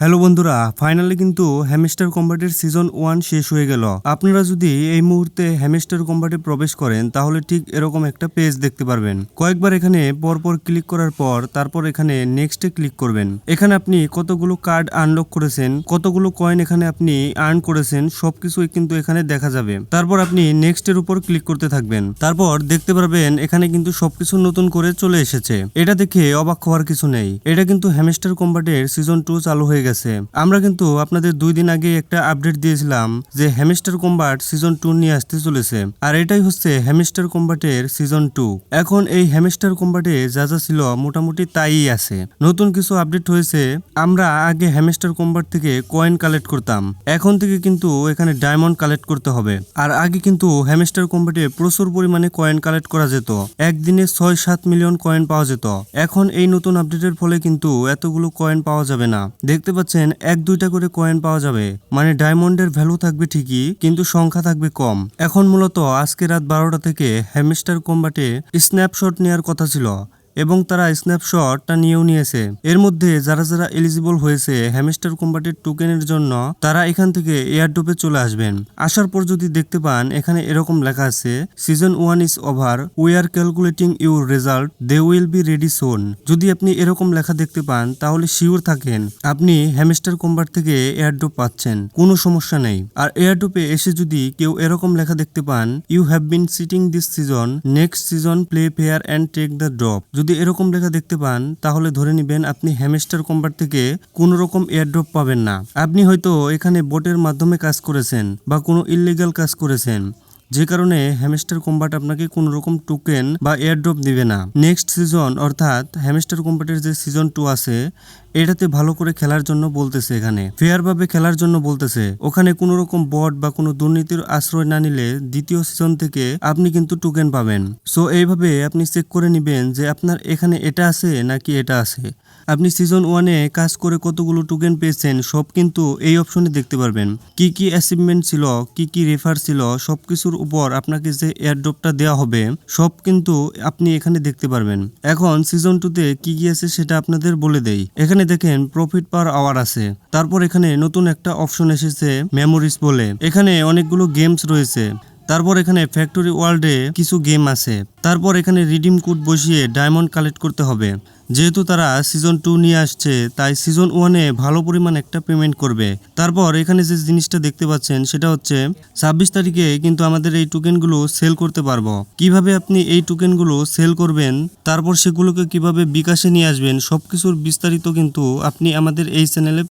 Hello বন্ধুরা finally কিন্তু hamster কম্বাটের season one শেষ হয়ে গেল। আপনারা যদি এই মুহূর্তে হ্যামস্টার কম্বাটে প্রবেশ করেন, তাহলে ঠিক এরকম একটা পেজ দেখতে পারবেন। কয়েকবার এখানে পরপর ক্লিক করার পর, তারপর এখানে নেক্সটে ক্লিক করবেন। এখানে আপনি কতগুলো কার্ড আনলক করেছেন, কতগুলো কয়েন এখানে আপনি আর্ন করেছেন, সবকিছুই কিন্তু এখানে দেখা যাবে। তারপর আপনি নেক্সটের উপর ক্লিক করতে থাকবেন। তারপর দেখতে পারবেন, এখানে কিন্তু সবকিছু নতুন করে চলে এসেছে। এটা দেখে অবাক হওয়ার কিছু নেই। এটা কিন্তু হ্যামস্টার কম্বাটের সিজন টু চালু হয়ে গেছে। আমরা কিন্তু আপনাদের দুই দিন আগে একটা আপডেট দিয়েছিলাম যে হ্যামস্টার কম্বাট সিজন টু নিয়ে আসতে চলেছে। আর এটাই হচ্ছে হ্যামস্টার কম্বাটের সিজন টু এখন এই হ্যামস্টার কম্বাটে যা যা ছিল মোটামুটি তাই আছে। নতুন কিছু আপডেট হয়েছে, আমরা আগে হ্যামস্টার কম্বাট থেকে কয়েন কালেক্ট করতাম। এখন থেকে কিন্তু এখানে ডায়মন্ড কালেক্ট করতে হবে। আর আগে কিন্তু হ্যামস্টার কম্বাটে প্রচুর পরিমাণে কয়েন কালেক্ট করা যেত। একদিনে ছয় সাত মিলিয়ন কয়েন পাওয়া যেত। এখন এই নতুন আপডেটের ফলে কিন্তু এতগুলো কয়েন পাওয়া যাবে না। দেখতে পাচ্ছেন এক দুইটা করে কয়েন পাওয়া যাবে। মানে ডায়মন্ডের ভ্যালু থাকবে ঠিকই, কিন্তু সংখ্যা থাকবে কম। এখন মূলত আজকে রাত বারোটা থেকে হ্যামিস্টার কম্বাটে স্ন্যাপশট নেওয়ার কথা ছিল। এবং তারা স্ন্যাপশটটা নিয়েও নিয়েছে। এর মধ্যে যারা যারা এলিজিবল হয়েছে হ্যামস্টার কম্বাটের টোকেনের জন্য, তারা এখান থেকে এয়ারড্রপে চলে আসবেন। আসার পর যদি দেখতে পান, এখানে এরকম লেখা আছে season one is over we are calculating your result they will be ready soon যদি আপনি এরকম লেখা দেখতে পান, তাহলে শিওর থাকেন, আপনি হ্যামস্টার কম্বাট থেকে এয়ারড্রপ পাচ্ছেন, কোনো সমস্যা নেই। আর এয়ারড্রপে এসে যদি কেউ এরকম লেখা দেখতে পান you have been sitting this season next season play fair and take the drop যদি এরকম লেখা দেখতে পান, তাহলে ধরে নেবেন আপনি হ্যামস্টার কম্বার থেকে কোনো রকম এয়ারড্রপ পাবেন না। আপনি হয়তো এখানে বোটের মাধ্যমে কাজ করেছেন বা কোনো ইলিগাল কাজ করেছেন। যে কারণে হ্যামস্টার কম্বাট আপনাকে কোনো রকম টোকেন বা এয়ারড্রপ দিবে না। নেক্সট সিজন অর্থাৎ হ্যামস্টার কম্বাটের যে সিজন টু আছে, এটাতে ভালো করে খেলার জন্য বলতেছে এখানে। ফেয়ারভাবে খেলার জন্য বলতেছে, ওখানে কোনো রকম বট বা কোনো দুর্নীতির আশ্রয় না নিলে দ্বিতীয় সিজন থেকে আপনি কিন্তু টোকেন পাবেন। সো এইভাবে আপনি চেক করে নেবেন যে আপনার এখানে এটা আছে নাকি এটা আছে। আপনি সিজন ওয়ানে কাজ করে কতগুলো টোকেন পেয়েছেন, সব কিন্তু এই অপশনে দেখতে পারবেন। কি কি অ্যাচিভমেন্ট ছিল, কি কি রেফার ছিল সব কিছুর উপর আপনাকে যে এয়ারড্রপটা দেওয়া হবে, সব কিন্তু আপনি এখানে দেখতে পারবেন। এখন সিজন টুতে কি কি আছে সেটা আপনাদের বলে দেই। এখানে দেখেন প্রফিট পার আওয়ার আছে। তারপর এখানে নতুন একটা অপশন এসেছে মেমোরিজ বলে। এখানে অনেকগুলো গেমস রয়েছে। তারপর এখানে ফ্যাক্টরি ওয়ার্ল্ডে কিছু গেম আছে। তারপর এখানে রিডিম কোড বসিয়ে ডায়মন্ড কালেক্ট করতে হবে। যেহেতু তারা সিজন টু নিয়ে আসছে, তাই সিজন ওয়ানে ভালো পরিমাণ একটা পেমেন্ট করবে। তারপর এখানে যে জিনিসটা দেখতে পাচ্ছেন, সেটা হচ্ছে ছাব্বিশ তারিখে কিন্তু আমাদের এই টোকেনগুলো সেল করতে পারব। কীভাবে আপনি এই টোকেনগুলো সেল করবেন, তারপর সেগুলোকে কীভাবে বিকাশে নিয়ে আসবেন সব কিছুর বিস্তারিত কিন্তু আপনি আমাদের এই চ্যানেলে